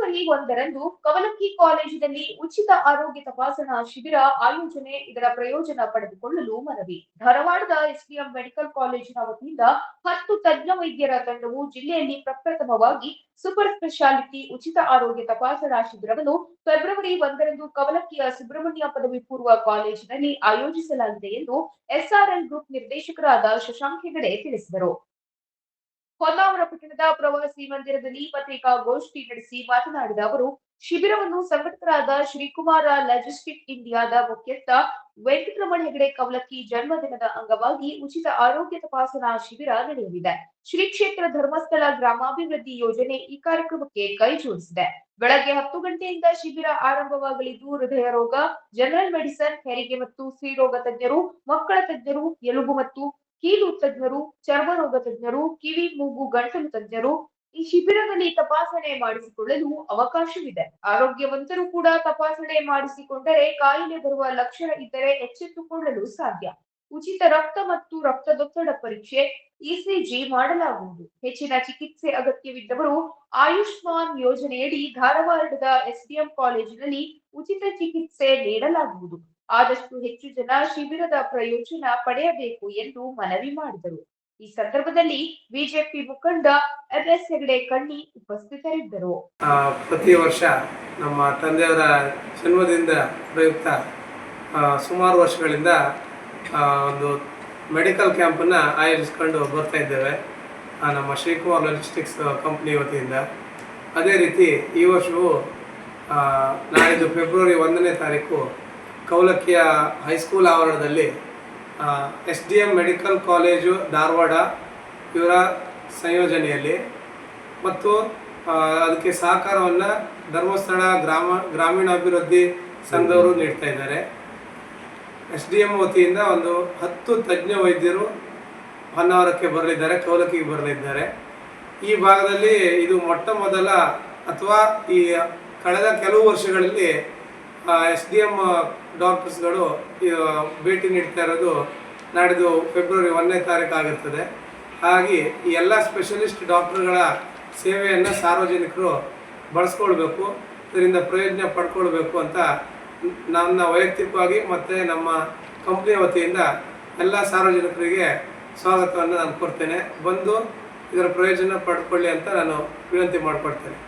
February ಒಂದರಂದು ಕವಲಕ್ಕಿ ಕಾಲೇಜಿನಲ್ಲಿ ಉಚಿತ ಆರೋಗ್ಯ ತಪಾಸಣಾ ಶಿಬಿರ ಆಯೋಜನೆ ಇದರ ಪ್ರಯೋಜನ ಪಡೆದುಕೊಳ್ಳಲು ಮನವಿ. ಧಾರವಾಡದ ಎಸ್ಡಿಎಂ ಮೆಡಿಕಲ್ ಕಾಲೇಜಿನ ವತಿಯಿಂದ ಹತ್ತು ತಜ್ಞ ವೈದ್ಯರ ತಂಡವು ಜಿಲ್ಲೆಯಲ್ಲಿ ಪ್ರಪ್ರಥಮವಾಗಿ ಸೂಪರ್ ಸ್ಪೆಷಾಲಿಟಿ ಉಚಿತ ಆರೋಗ್ಯ ತಪಾಸಣಾ ಶಿಬಿರವನ್ನು ಫೆಬ್ರವರಿ ಒಂದರಂದು ಕವಲಕ್ಕಿಯ ಸುಬ್ರಹ್ಮಣ್ಯ ಪದವಿ ಪೂರ್ವ ಕಾಲೇಜಿನಲ್ಲಿ ಆಯೋಜಿಸಲಾಗಿದೆ ಎಂದು ಎಸ್ಆರ್ಎಲ್ ಗ್ರೂಪ್ ನಿರ್ದೇಶಕರಾದ ಶಶಾಂಕ್ ಹೆಗಡೆ ತಿಳಿಸಿದರು. ಹೊನ್ನಾವರ ಪಟ್ಟಣದ ಪ್ರವಾಸಿ ಮಂದಿರದಲ್ಲಿ ಪತ್ರಿಕಾಗೋಷ್ಠಿ ನಡೆಸಿ ಮಾತನಾಡಿದ ಅವರು, ಶಿಬಿರವನ್ನು ಸಂಘಟಕರಾದ ಶ್ರೀಕುಮಾರ ಲಾಜಿಸ್ಟಿಕ್ ಇಂಡಿಯಾದ ಮುಖ್ಯಸ್ಥ ವೆಂಕಟರಮಣ ಹೆಗಡೆ ಕವಲಕ್ಕಿ ಜನ್ಮದಿನದ ಅಂಗವಾಗಿ ಉಚಿತ ಆರೋಗ್ಯ ತಪಾಸಣಾ ಶಿಬಿರ ನಡೆಯಲಿದೆ. ಶ್ರೀ ಕ್ಷೇತ್ರ ಧರ್ಮಸ್ಥಳ ಗ್ರಾಮಾಭಿವೃದ್ಧಿ ಯೋಜನೆ ಈ ಕಾರ್ಯಕ್ರಮಕ್ಕೆ ಕೈ ಜೋಡಿಸಿದೆ. ಬೆಳಗ್ಗೆ ಹತ್ತು ಗಂಟೆಯಿಂದ ಶಿಬಿರ ಆರಂಭವಾಗಲಿದ್ದು, ಹೃದಯ ರೋಗ, ಜನರಲ್ ಮೆಡಿಸನ್, ಹೆರಿಗೆ ಮತ್ತು ಸ್ತ್ರೀರೋಗ ತಜ್ಞರು, ಮಕ್ಕಳ ತಜ್ಞರು, ಎಲುಬು ಮತ್ತು ಕೀಲು ತಜ್ಞರು, ಚರ್ಮರೋಗ ತಜ್ಞರು, ಕಿವಿ ಮೂಗು ಗಂಟಲು ತಜ್ಞರು ಈ ಶಿಬಿರದಲ್ಲಿ ತಪಾಸಣೆ ಮಾಡಿಸಿಕೊಳ್ಳಲು ಅವಕಾಶವಿದೆ. ಆರೋಗ್ಯವಂತರು ಕೂಡ ತಪಾಸಣೆ ಮಾಡಿಸಿಕೊಂಡರೆ ಕಾಯಿಲೆ ಬರುವ ಲಕ್ಷಣ ಇದ್ದರೆ ಎಚ್ಚೆತ್ತುಕೊಳ್ಳಲು ಸಾಧ್ಯ. ಉಚಿತ ರಕ್ತ ಮತ್ತು ರಕ್ತದೊತ್ತಡ ಪರೀಕ್ಷೆ ಇಸಿಜಿ ಮಾಡಲಾಗುವುದು. ಹೆಚ್ಚಿನ ಚಿಕಿತ್ಸೆ ಅಗತ್ಯವಿದ್ದವರು ಆಯುಷ್ಮಾನ್ ಯೋಜನೆಯಡಿ ಧಾರವಾಡದ ಎಸ್ಡಿಎಂ ಕಾಲೇಜಿನಲ್ಲಿ ಉಚಿತ ಚಿಕಿತ್ಸೆ ನೀಡಲಾಗುವುದು. ಆದಷ್ಟು ಹೆಚ್ಚು ಜನ ಶಿಬಿರದ ಪ್ರಯೋಜನ ಪಡೆಯಬೇಕು ಎಂದು ಮನವಿ ಮಾಡಿದರು. ಈ ಸಂದರ್ಭದಲ್ಲಿ ಬಿಜೆಪಿ ಮುಖಂಡ ಎಂಎಸ್ ಹೆಗಡೆ ಕಣ್ಣಿ ಉಪಸ್ಥಿತರಿದ್ದರು. ಪ್ರತಿ ವರ್ಷ ನಮ್ಮ ತಂದೆಯವರ ಜನ್ಮದಿಂದ ಪ್ರಯುಕ್ತ ಸುಮಾರು ವರ್ಷಗಳಿಂದ ಒಂದು ಮೆಡಿಕಲ್ ಕ್ಯಾಂಪನ್ನು ಆಯೋಜಿಸ್ಕೊಂಡು ಬರ್ತಾ ಇದ್ದೇವೆ. ನಮ್ಮ ಶ್ರೀಕುಮಾರ್ ಲಾಜಿಸ್ಟಿಕ್ಸ್ ಕಂಪ್ನಿ ವತಿಯಿಂದ. ಅದೇ ರೀತಿ ಈ ವರ್ಷವೂ ನಾಳಿದ್ದು ಫೆಬ್ರವರಿ ಒಂದನೇ ತಾರೀಕು ಕೌಲಕ್ಕಿಯ ಹೈಸ್ಕೂಲ್ ಆವರಣದಲ್ಲಿ S D M medical college Dharwad ಇವರ ಸಂಯೋಜನೆಯಲ್ಲಿ ಮತ್ತು ಅದಕ್ಕೆ ಸಹಕಾರವನ್ನು ಧರ್ಮಸ್ಥಳ ಗ್ರಾಮ, ಗ್ರಾಮೀಣಾಭಿವೃದ್ಧಿ ಸಂಘದವರು ನೀಡ್ತಾ ಇದ್ದಾರೆ. ಎಸ್ ಡಿ ಎಂ ವತಿಯಿಂದ ಒಂದು ಹತ್ತು ತಜ್ಞ ವೈದ್ಯರು ಹೊನ್ನಾವರಕ್ಕೆ ಬರಲಿದ್ದಾರೆ, ಕೌಲಕ್ಕಿಗೆ ಬರಲಿದ್ದಾರೆ. ಈ ಭಾಗದಲ್ಲಿ ಇದು ಮೊಟ್ಟ ಮೊದಲ ಅಥವಾ ಈ ಕಳೆದ ಕೆಲವು ವರ್ಷಗಳಲ್ಲಿ ಎಸ್ ಡಿ ಎಂ ಡಾಕ್ಟರ್ಸ್ಗಳು ಭೇಟಿ ನೀಡ್ತಾ ಇರೋದು ನಾಡಿದ್ದು ಫೆಬ್ರವರಿ ಒಂದನೇ ತಾರೀಕು ಆಗಿರ್ತದೆ. ಹಾಗೆ ಈ ಎಲ್ಲ ಸ್ಪೆಷಲಿಸ್ಟ್ ಡಾಕ್ಟರ್ಗಳ ಸೇವೆಯನ್ನು ಸಾರ್ವಜನಿಕರು ಬಳಸ್ಕೊಳ್ಬೇಕು, ಇದರಿಂದ ಪ್ರಯೋಜನ ಪಡ್ಕೊಳ್ಬೇಕು ಅಂತ ನನ್ನ ವೈಯಕ್ತಿಕವಾಗಿ ಮತ್ತು ನಮ್ಮ ಕಂಪ್ನಿಯ ವತಿಯಿಂದ ಎಲ್ಲ ಸಾರ್ವಜನಿಕರಿಗೆ ಸ್ವಾಗತವನ್ನು ನಾನು ಕೊಡ್ತೇನೆ. ಬಂದು ಇದರ ಪ್ರಯೋಜನ ಪಡ್ಕೊಳ್ಳಿ ಅಂತ ನಾನು ವಿನಂತಿ ಮಾಡಿಕೊಡ್ತೇನೆ